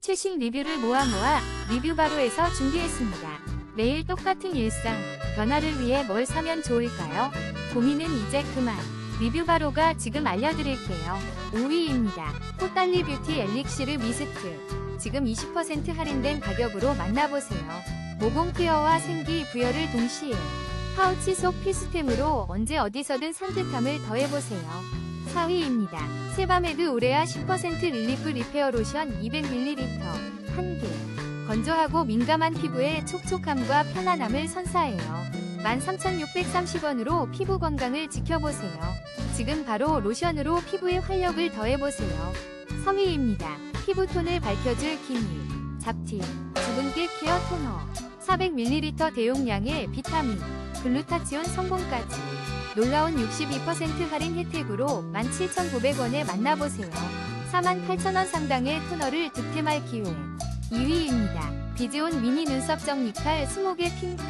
최신 리뷰를 모아 모아 리뷰 바로에서 준비했습니다. 매일 똑같은 일상, 변화를 위해 뭘 사면 좋을까요? 고민은 이제 그만. 리뷰 바로가 지금 알려드릴게요. 5위입니다. 꽃달리 뷰티 엘릭시르 미스트. 지금 20% 할인된 가격으로 만나보세요. 모공 케어와 생기 부여를 동시에 파우치 속 필수템으로 언제 어디서든 산뜻함을 더해보세요. 4위입니다. 세바메드 우레아 10% 릴리프 리페어 로션 200ml 1개. 건조하고 민감한 피부에 촉촉함과 편안함을 선사해요. 13,630원으로 피부 건강을 지켜보세요. 지금 바로 로션으로 피부에 활력을 더해보세요. 3위입니다. 피부톤을 밝혀줄 기미. 잡티. 주근깨 케어 토너. 400ml 대용량의 비타민, 글루타치온 성분까지. 놀라운 62% 할인 혜택으로 17,900원에 만나보세요. 48,000원 상당의 토너를 득템할 기회. 2위입니다. 비즈온 미니 눈썹 정리 칼 20개 핑크.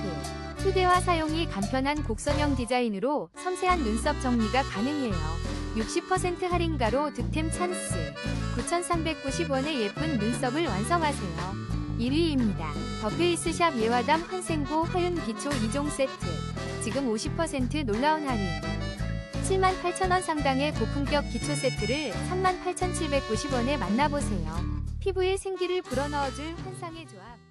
휴대화 사용이 간편한 곡선형 디자인으로 섬세한 눈썹 정리가 가능해요. 60% 할인가로 득템 찬스. 9,390원의 예쁜 눈썹을 완성하세요. 1위입니다. 더 페이스샵 예화담 환생고 화윤 기초 2종 세트. 지금 50% 놀라운 할인. 78,000원 상당의 고품격 기초 세트를 38,790원에 만나보세요. 피부에 생기를 불어넣어줄 환상의 조합.